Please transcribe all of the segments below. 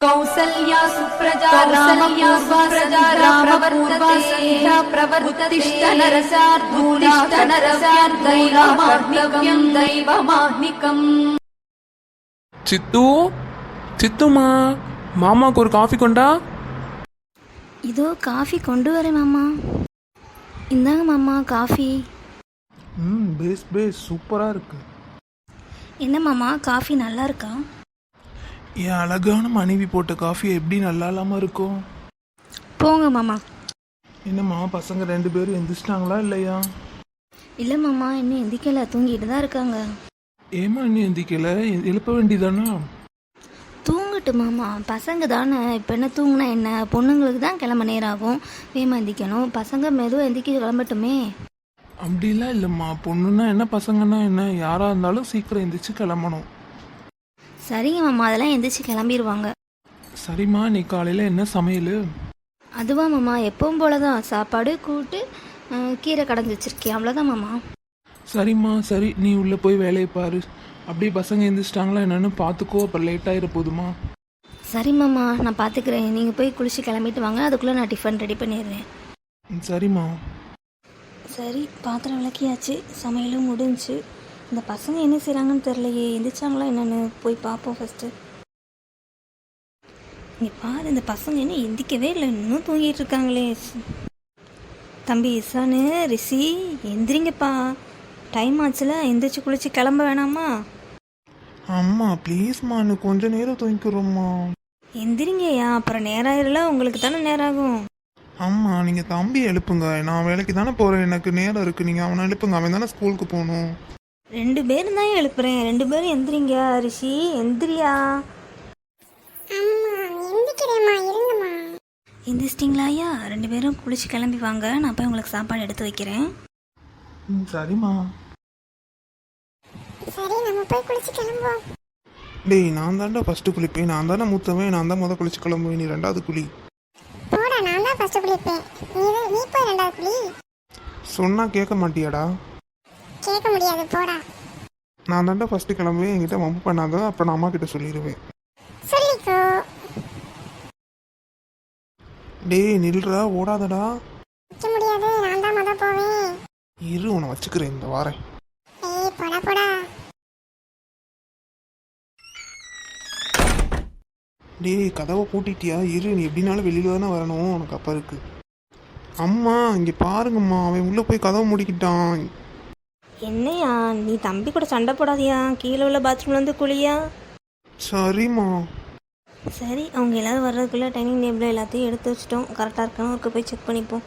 कौसल्या सुप्रजा रामपूर्वा सुप्रजा प्रवर्तते सन्ध्या प्रवर्तिष्ठ नरसार्धूतिष्ठ नरसार्धैवमाह्निकम् दैवमाह्निकम् சித்து சித்துமா மாமாவுக்கு ஒரு காஃபி கொண்டா இதோ காஃபி கொண்டு வரேன் மாமா இந்தாங்க மாமா காஃபி ம் பேஸ் பேஸ் சூப்பராக இருக்கு என்ன மாமா காஃபி நல்லா இருக்கா என் அழகான மனைவி போட்ட காஃபி எப்படி நல்லா இல்லாமல் இருக்கும்? போங்க மாமா. என்னம்மா பசங்க ரெண்டு பேரும் எந்திரிச்சிட்டாங்களா இல்லையா? இல்லை மாமா இன்னும் எந்திக்கல தூங்கிட்டு தான் இருக்காங்க. ஏமா இன்னும் எந்திக்கல? எ- எழுப்ப வேண்டியதானா? தூங்கட்டு மாமா. பசங்க தானே இப்போ என்ன தூங்கினா என்ன? பொண்ணுங்களுக்கு தான் கிளம்ப நேரம் ஆகும். வேமா எந்திக்கணும். பசங்க மெதுவாக எந்திக்க கிளம்பட்டுமே. அப்படிலாம் இல்லைம்மா. பொண்ணுன்னா என்ன பசங்கன்னா என்ன? யாராக இருந்தாலும் சீக்கிரம் எந்திரிச்சு கிளம்பணும். சரிங்க மாமா அதெல்லாம் எந்திரிச்சு கிளம்பிடுவாங்க சரிம்மா நீ காலையில் என்ன சமையல்? அதுவா மாமா எப்பவும் போல தான் சாப்பாடு கூட்டு அஹ், கீரை கடைஞ்சி வச்சிருக்கேன் அவ்வளோதான் மாமா. சரிம்மா சரி நீ உள்ளே போய் வேலையை பாரு. அப்படியே பசங்க எந்திரிச்சிட்டாங்களா என்னன்னு பார்த்துக்கோ அப்புறம் லேட் ஆகிட போதுமா? சரி மாமா நான் பார்த்துக்கிறேன் நீங்கள் போய் குளிச்சு கிளம்பிட்டு வாங்க அதுக்குள்ளே நான் டிஃபன் ரெடி பண்ணிடுறேன். ம், சரிம்மா. சரி பாத்திரம் விளக்கியாச்சு. சமையலும் முடிஞ்சுச்சு இந்த பசங்க என்ன செய்கிறாங்கன்னு தெரிலையே எந்திரிச்சாங்களா என்னன்னு போய் பார்ப்போம் ஃபஸ்ட்டு இங்கே பாரு இந்த பசங்க என்ன எந்திக்கவே இல்லை. இன்னும் தூங்கிட்டு இருக்காங்களே. தம்பி இசானு ரிஷி எந்திரிங்கப்பா. டைம் ஆச்சுல எந்திரிச்சு குளிச்சு கிளம்ப வேணாமா? அம்மா ப்ளீஸ்மா இன்னும் கொஞ்ச நேரம் தூங்கிக்கிறோம்மா எந்திரிங்கய்யா அப்புறம் நேரம் ஆயிருல உங்களுக்கு தானே நேரம் ஆகும். அம்மா நீங்க தம்பி எழுப்புங்க. நான் வேலைக்கு தானே போறேன். எனக்கு நேரம் இருக்கு. நீங்க அவனை எழுப்புங்க. அவன் தானே ஸ்கூலுக்கு போகணும். ரெண்டு பேரும் தான் எழுப்புறேன். ரெண்டு பேரும் எந்திரிங்க ரிஷி. எந்திரியா. எந்திரிச்சிட்டிங்களா ஐயா? ரெண்டு பேரும் குளிச்சு கிளம்பி வாங்க. நான் போய் உங்களுக்கு சாப்பாடு எடுத்து வைக்கிறேன். சரிம்மா. சரி நம்ம போய் குளிச்சு கிளம்புவோம். டேய் நான் தான்டா ஃபர்ஸ்ட் குளிப்பேன். நான் தானே மூத்தவன். நான் தான் முத குளிச்சு கிளம்புவேன். நீ ரெண்டாவது குளி. போடா நான் தான் ஃபர்ஸ்ட் குளிப்பேன். நீ நீ போய் ரெண்டாவது குளி. சொன்னா கேட்க மாட்டியாடா? கேட்க முடியாது போடா. நான் தான்டா ஃபர்ஸ்ட் கிளம்புவேன் என்கிட்ட வம்பு பண்ணாத அப்புறம் நான் அம்மா கிட்ட சொல்லிடுவேன். சொல்லிக்கோ. டேய் நில்றா ஓடாதடா. வைக்க முடியாது நான் தான் முத போவேன். இரு உன்னை வச்சுக்கிறேன் இந்த வாரேன். ஏய் போடா போடா. டேய் கதவை பூட்டிட்டியா? இரு நீ எப்படினாலும் வெளியில தானே வரணும் உனக்கு அப்பா இருக்கு. அம்மா இங்க பாருங்கம்மா அவன் உள்ள போய் கதவை மூடிக்கிட்டான். என்னையா நீ தம்பி கூட சண்டை போடாதியா? கீழே உள்ள பாத்ரூம்ல வந்து குளியா? சரிம்மா. சரி அவங்க எல்லாரும் வர்றதுக்குள்ள டைனிங் டேபிள் எல்லாத்தையும் எடுத்து வச்சிட்டோம். கரெக்டாக இருக்கான்னு ஒருக்க போய் செக் பண்ணிப்போம்.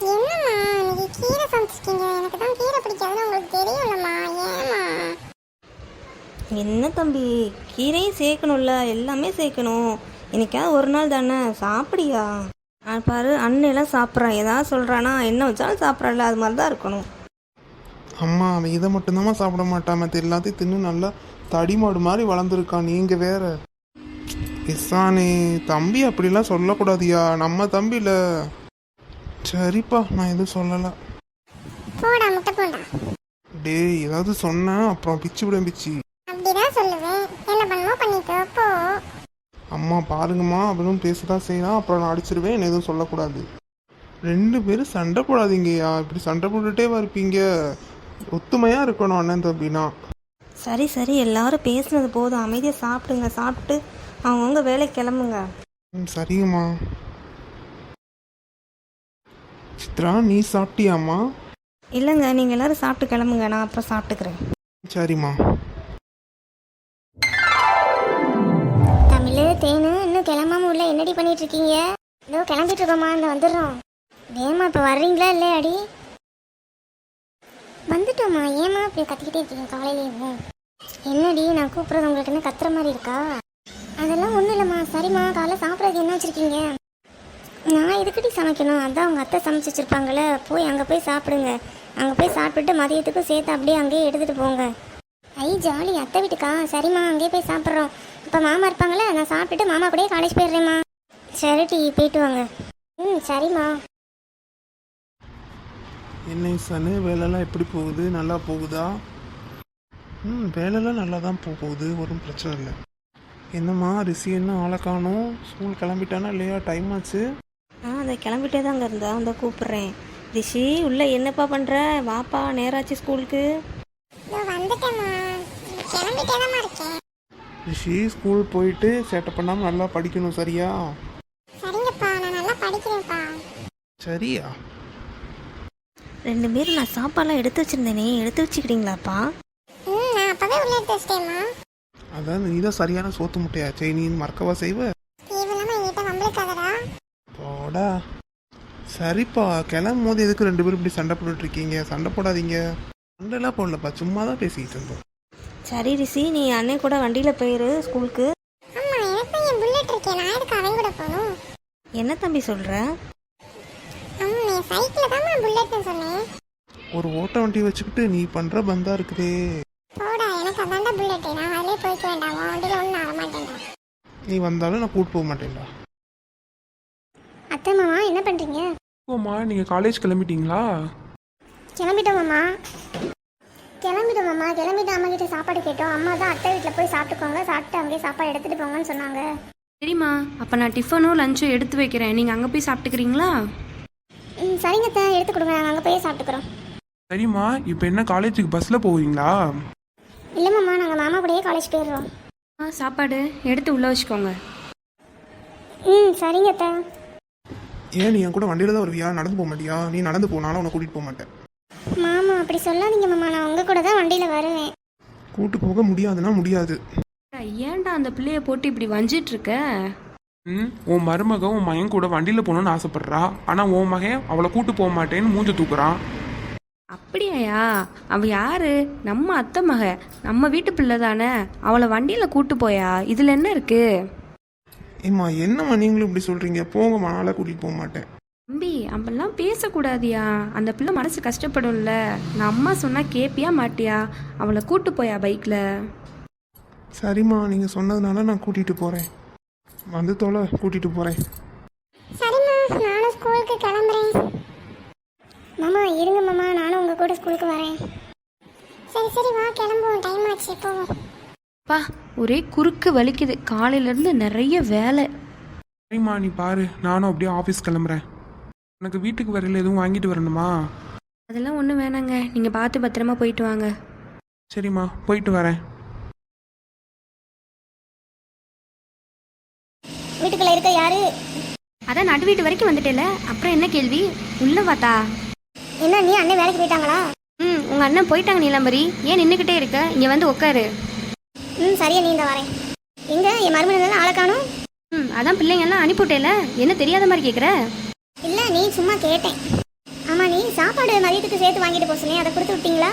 என்னம்மா இன்னைக்கு கீரை சமைச்சிருக்கீங்க. எனக்கு தான் கீரை பிடிக்காதுன்னு உங்களுக்கு தெரியும்லம்மா. ஏம்மா? என்ன தம்பி கீரையும் சேர்க்கணும்ல. எல்லாமே சேர்க்கணும். என்னைக்காவது ஒரு நாள் தானே. சாப்பிடியா? பாரு அண்ணெல்லாம் சாப்பிட்றான். ஏதாவது சொல்கிறானா என்ன வச்சாலும் சாப்பிட்றல அது மாதிரி தான் இருக்கணும். அம்மா அவன் இதை மட்டும்தாம்மா சாப்பிட மாட்டான். மற்ற எல்லாத்தையும் தின்னு நல்லா தடிமாடு மாதிரி வளர்ந்துருக்கான். நீங்க வேற. இசானே தம்பி அப்படிலாம் சொல்லக்கூடாதியா? நம்ம தம்பில. சரிப்பா நான் எதுவும் சொல்லலை. போடா முட்டை போண்டா டேய் ஏதாவது சொன்னேன் அப்புறம் பிச்சு விட பிச்சு. அப்படிதான் சொல்லுவேன். என்ன பண்ணுமோ பண்ணிக்கோ. போ அம்மா பாருங்கம்மா அவனும் பேசதான் செய்யலாம் அப்புறம் நான் அடிச்சிருவேன் என்ன எதுவும் சொல்லக்கூடாது. ரெண்டு பேரும் சண்டை போடாதீங்கய்யா இப்படி சண்டை போட்டுட்டே இருப்பீங்க ஒத்துமையா இருக்கணும் அண்ணன் தம்பினா சரி சரி எல்லாரும் பேசுனது போதும். அமைதியாக சாப்பிடுங்க சாப்பிட்டு அவங்கவுங்க வேலைக்கு கிளம்புங்க. ம் சரிங்கம்மா. சித்ரா நீ சாப்பிட்டியாம்மா? இல்லைங்க நீங்கள் எல்லாரும் சாப்பிட்டு கிளம்புங்க நான் அப்புறம் சாப்பிட்டுக்கிறேன். சரிம்மா. என்னடி பண்ணிட்டு இருக்கீங்க இதோ கிளம்பிட்டு இருக்கோம்மா இந்த வந்துடுறோம். ஏமா இப்போ வர்றீங்களா இல்லையாடி வந்துட்டோம்மா. ஏமா இப்படி கத்திக்கிட்டே இருக்கீங்க காலையிலேயே என்னடி நான் கூப்பிட்றது உங்களுக்கு என்ன கத்துற மாதிரி இருக்கா? அதெல்லாம் ஒன்றும் இல்லைம்மா. சரிம்மா காலைல சாப்பிட்றது என்ன வச்சுருக்கீங்க? நான் எதுக்கடி சமைக்கணும்? அதான் உங்கள் அத்தை சமைச்சு வச்சுருப்பாங்களே போய் அங்கே போய் சாப்பிடுங்க. அங்கே போய் சாப்பிட்டுட்டு மதியத்துக்கும் சேர்த்து அப்படியே அங்கேயே எடுத்துகிட்டு போங்க. ஐ ஜாலி. அத்தை வீட்டுக்கா? சரிம்மா அங்கேயே போய் சாப்பிட்றோம். இப்போ மாமா இருப்பாங்களே நான் சாப்பிட்டுட்டு மாமா கூடயே காலேஜ் போயிடுறேம்மா. சரி டி போயிட்டு வாங்க. ம் சரிம்மா. என்ன சனு வேலைலாம் எப்படி போகுது? நல்லா போகுதா? ம் வேலைலாம் நல்லா தான் போக போகுது. ஒன்றும் பிரச்சனை இல்லை. என்னம்மா ரிஷி என்ன ஆளை காணோம்? ஸ்கூல் கிளம்பிட்டானா இல்லையா? டைம் ஆச்சு. ஆ அதை கிளம்பிட்டே தாங்க இருந்தா. அந்த கூப்பிட்றேன். ரிஷி உள்ள என்னப்பா பண்ணுற வாப்பா நேராச்சு ஸ்கூலுக்கு. ரிஷி ஸ்கூல் போயிட்டு சேட்டை பண்ணாமல் நல்லா படிக்கணும் சரியா? சரியா? ரெண்டு பேரும் நான் சாப்பாடெலாம் எடுத்து வச்சுருந்தேனே எடுத்து வச்சுக்கிறீங்களாப்பா ம் நான் அப்பவே உள்ள எடுத்து வச்சிட்டேம்மா. அதான் நீ தான் சரியான சோத்து முட்டையாச்சே நீ மறக்கவா செய்வ? தேவையில்லாம என்கிட்ட வம்பிழுக்காதடா போடா. சரிப்பா கிளம்பும் போது எதுக்கு ரெண்டு பேரும் இப்படி சண்டை போட்டுட்டு இருக்கீங்க? சண்டை போடாதீங்க. சண்டைலாம் போடலப்பா சும்மா தான் பேசிக்கிட்டு இருந்தோம். சரி ரிஷி நீ அண்ணன் கூட வண்டியில் போயிரு ஸ்கூலுக்கு. அம்மா எனக்கு என் புல்லட் இருக்கேன் நான் எதுக்கு என்ன தம்பி சொல்கிற அம்மா சைக்கிள் தாம்மா புல்லட்னு சொன்னேன் ஒரு ஓட்ட வண்டி வச்சுக்கிட்டு நீ பண்ற பந்தா இருக்குதே. போடா எனக்கு அதான்டா புல்லட் நான் அதிலே போய்க்க வேண்டாம் உன் வண்டியில் ஒன்றும் ஆக மாட்டேன்டா. நீ வந்தாலும் நான் கூட்டு போக மாட்டேன்டா. அத்தை மாமா என்ன பண்ணுறீங்க ஓம்மா நீங்கள் காலேஜ் கிளம்பிட்டீங்களா? கிளம்பிட்டோம் மாமா. கிளம்பிட்டோம் மாமா. கிளம்பிட்டு அம்மா கிட்ட சாப்பாடு கேட்டோம். அம்மா தான் அத்தை வீட்டில் போய் சாப்பிட்டுக்கோங்க. சாப்பிட்டு அங்கேயே சாப்பாடு எடுத்துகிட்டு போங்கன்னு சொன்னாங்க. சரிம்மா அப்ப நான் டிஃபனும் லஞ்சும் எடுத்து வைக்கிறேன். நீங்க அங்க போய் சாப்பிட்டுக்கிறீங்களா? ம் சரிங்க அத்தை. எடுத்து கொடுங்க. நாங்கள் அங்கே போய் சாப்பிட்டுக்கிறோம். சரிம்மா இப்போ என்ன காலேஜுக்கு பஸ்ஸில் போவீங்களா? இல்லை மாமா நாங்கள் மாமா கூடயே காலேஜ் போயிடுறோம். ஆ சாப்பாடு எடுத்து உள்ள வச்சுக்கோங்க. ம் சரிங்க அத்தை. ஏன் நீ என் கூட வண்டியில தான் வருவியா? நடந்து போக மாட்டியா? நீ நடந்து போனாலும் உன்னை கூட்டிட்டு போக மாட்டேன். மாமா அப்படி சொல்லாதீங்க மாமா. நான் உங்கள் கூட தான் வண்டியில் வருவேன். கூட்டு போக முடியாதுன்னா முடியாது. ஏன்டா அந்த பிள்ளைய போட்டு இப்படி வஞ்சிட்டு இருக்க ம் உன் மருமக உன் மகன் கூட வண்டியில் போகணும்னு ஆசைப்படுறா. ஆனால் உன் மகன் அவளை கூட்டு போக மாட்டேன்னு மூஞ்ச தூக்குறான். அப்படியாயா? அவ யாரு? நம்ம அத்தை மக. நம்ம வீட்டு பிள்ளை தானே. அவளை வண்டியில கூட்டு போயா? இதுல என்ன இருக்கு? ஏம்மா என்னம்மா நீங்களும் இப்படி சொல்றீங்க? போங்கம்மா நாளை கூட்டிட்டு போக மாட்டேன். தம்பி அப்பெல்லாம் பேசக்கூடாதியா? அந்த பிள்ளை மனசு கஷ்டப்படும்ல. நான் அம்மா சொன்னா கேப்பியா மாட்டியா? அவளை கூட்டு போயா பைக்ல? சரிம்மா நீங்க சொன்னதுனால நான் கூட்டிட்டு போறேன். வந்து தொலை கூட்டிட்டு போறேன். சரிம்மா நானும் ஸ்கூலுக்கு கிளம்புறேன். மாமா இருங்க மாமா நானும் உங்கள் கூட ஸ்கூலுக்கு வரேன். சரி சரி வா கிளம்புவோம். டைம் ஆச்சு போவோம். பா ஒரே குறுக்கு வலிக்குது. காலையில இருந்து நிறைய வேலை. சரிம்மா நீ பாரு. நானும் அப்படியே ஆஃபீஸ் கிளம்புறேன். எனக்கு வீட்டுக்கு வரையில் எதுவும் வாங்கிட்டு வரணுமா? அதெல்லாம் ஒன்றும் வேணாங்க. நீங்க பார்த்து பத்திரமா போயிட்டு வாங்க. சரிம்மா போயிட்டு வரேன். வீட்டுக்குள்ளே இருக்க யாரு? அதான் நடு வீட்டு வரைக்கும் வந்துட்டேல. அப்புறம் என்ன கேள்வி? உள்ள வாத்தா? என்ன நீ அண்ணன் வேலைக்கு போயிட்டாங்களா? ம் உங்க அண்ணன் போயிட்டாங்க நீலாம்பரி. ஏன் நின்றுக்கிட்டே இருக்க? இங்க வந்து உட்காரு ம் சரியா நீ இந்த வரேன். எங்க என் மருமகன் ஆளை காணும்? ம் அதான் பிள்ளைங்க எல்லாம் அனுப்பிவிட்டேல. என்ன தெரியாத மாதிரி கேட்குற இல்லை நீ சும்மா கேட்டேன். ஆமாம் நீ சாப்பாடு மதியத்துக்கு சேர்த்து வாங்கிட்டு போக சொன்னேன் அதை கொடுத்து விட்டீங்களா?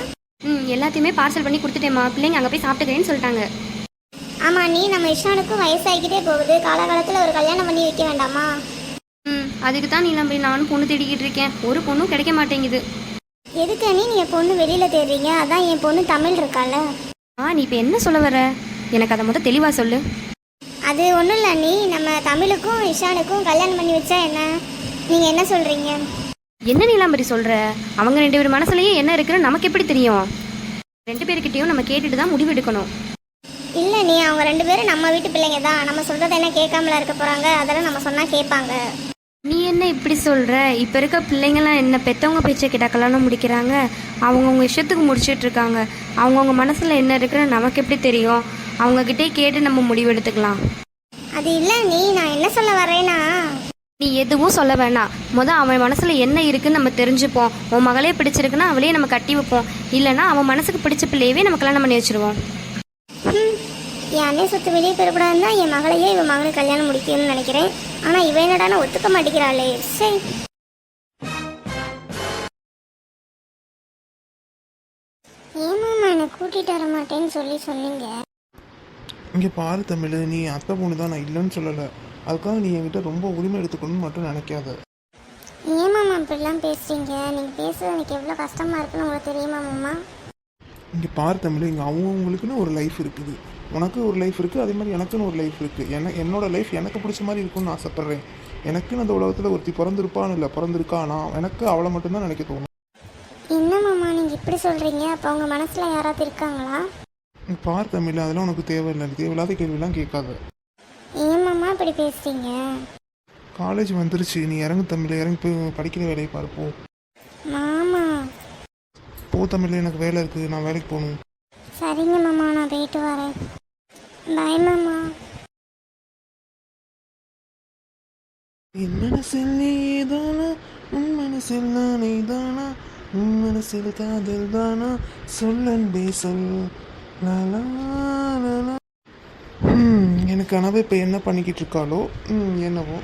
ம் எல்லாத்தையுமே பார்சல் பண்ணி கொடுத்துட்டேம்மா. பிள்ளைங்க அங்கே போய் சாப்பிட்டுக்கிறேன்னு சொல்லிட்டாங்க. ஆமாம் நீ நம்ம இஷானுக்கும் வயசாகிக்கிட்டே போகுது. காலகாலத்தில் ஒரு கல்யாணம் பண்ணி வைக்க வேண்டாமா? ம் அதுக்கு தான் நீலாம்பரி நானும் பொண்ணு தேடிக்கிட்டு இருக்கேன். ஒரு பொண்ணும் கிடைக்க மாட்டேங்குது. எதுக்கு நீ என் பொண்ணு வெளியில் தேடுறீங்க? அதான் என் பொண்ணு தமிழ் இருக்கால ஆ நீ இப்போ என்ன சொல்ல வர? எனக்கு அதை முதல் தெளிவாக சொல்லு. அது ஒன்றும் இல்லை நீ நம்ம தமிழுக்கும் இஷானுக்கும் கல்யாணம் பண்ணி வச்சா என்ன? நீங்கள் என்ன சொல்கிறீங்க என்ன நீலாம்பரி சொல்கிற அவங்க ரெண்டு பேர் மனசுலயே என்ன இருக்குன்னு நமக்கு எப்படி தெரியும்? ரெண்டு பேர்கிட்டயும் நம்ம கேட்டுட்டு தான் முடிவு எடுக்கணும். இல்லை நீ அவங்க ரெண்டு பேரும் நம்ம வீட்டு பிள்ளைங்க தான். நம்ம சொல்கிறத என்ன கேட்காமல இருக்க போகிறாங்க அதெல்லாம் நம்ம சொன்னால் கேட்பாங்க. நீ என்ன இப்படி சொல்ற? இப்ப இருக்க பிள்ளைங்களாம் என்ன பெத்தவங்க பேச்சை கேட்டா கல்யாணம் முடிக்கிறாங்க. அவங்கவுங்க இஷ்டத்துக்கு முடிச்சிட்டு இருக்காங்க. அவங்கவுங்க மனசுல என்ன இருக்குன்னு நமக்கு எப்படி தெரியும்? அவங்க கிட்டே நம்ம முடிவு எடுத்துக்கலாம். அது இல்லை நீ நான் என்ன சொல்ல வரேன்னா நீ எதுவும் சொல்ல வேணாம். முத அவன் மனசுல என்ன இருக்குன்னு நம்ம தெரிஞ்சுப்போம். உன் மகளே பிடிச்சிருக்குன்னா அவளையே நம்ம கட்டி வைப்போம். இல்லைன்னா அவன் மனசுக்கு பிடிச்ச பிள்ளையவே நம்ம கல்யாணம் பண்ணி வச்சிருவோம் என் அண்ணன் சொத்து வெளியே பெறக்கூடாதுன்னு தான் என் மகளையே இவன் மகனுக்கு கல்யாணம் முடிக்கணும்னு நினைக்கிறேன். ஆனால் இவன் என்னடானா ஒத்துக்க மாட்டேங்கிறாளே. சரி ஏமாம்மா என்னை கூட்டிகிட்டு வர மாட்டேன்னு சொல்லி சொன்னீங்க? இங்க பாரு தமிழ் நீ அத்தை பொண்ணு தான் நான் இல்லைன்னு சொல்லலை. அதுக்காக நீ என்கிட்ட ரொம்ப உரிமை எடுத்துக்கணும்னு மட்டும் நினைக்காத. ஏமாம்மா இப்படிலாம் பேசுறீங்க? நீங்கள் பேசுறது எனக்கு எவ்வளோ கஷ்டமாக இருக்குன்னு உங்களுக்கு தெரியுமா மாமா இங்கே பாரு தமிழ் இங்கே அவங்கவுங்களுக்குன்னு ஒரு லைஃப் இருக்குது. உனக்கு ஒரு லைஃப் இருக்குது அதே மாதிரி எனக்குன்னு ஒரு லைஃப் இருக்குது என என்னோட லைஃப் எனக்கு பிடிச்ச மாதிரி இருக்கும்னு ஆசைப்பட்றேன். எனக்குன்னு அந்த உலகத்தில் ஒருத்தி பிறந்திருப்பான்னு இல்லை பிறந்திருக்கா நான் எனக்கு அவளை மட்டும்தான் நினைக்க தோணும். என்ன மாமா நீங்கள் இப்படி சொல்கிறீங்க அப்போ உங்கள் மனசில் யாராவது இருக்காங்களா? நீ பார் தமிழ் அதெல்லாம் உனக்கு தேவையில்லை. தேவையில்லாத கேள்விலாம் கேட்காத. ஏன் மாமா இப்படி பேசுறீங்க? காலேஜ் வந்துருச்சு. நீ இறங்கு தமிழ் இறங்கி போய் படிக்கிற வேலையை பாரு போ. மாமா. போ தமிழ் எனக்கு வேலை இருக்குது நான் வேலைக்கு போகணும். சரிங்க மாமா நான் போயிட்டு வரேன். பாய் மாமா என் மனசில் நீதானா? உன் மனசில் நானே தானா உன் மனசில் காதல் தானா? சொல்லன்பே சொல். லலா, எனக்கு கனவு இப்போ என்ன பண்ணிக்கிட்டு இருக்காளோ? என்னவோ.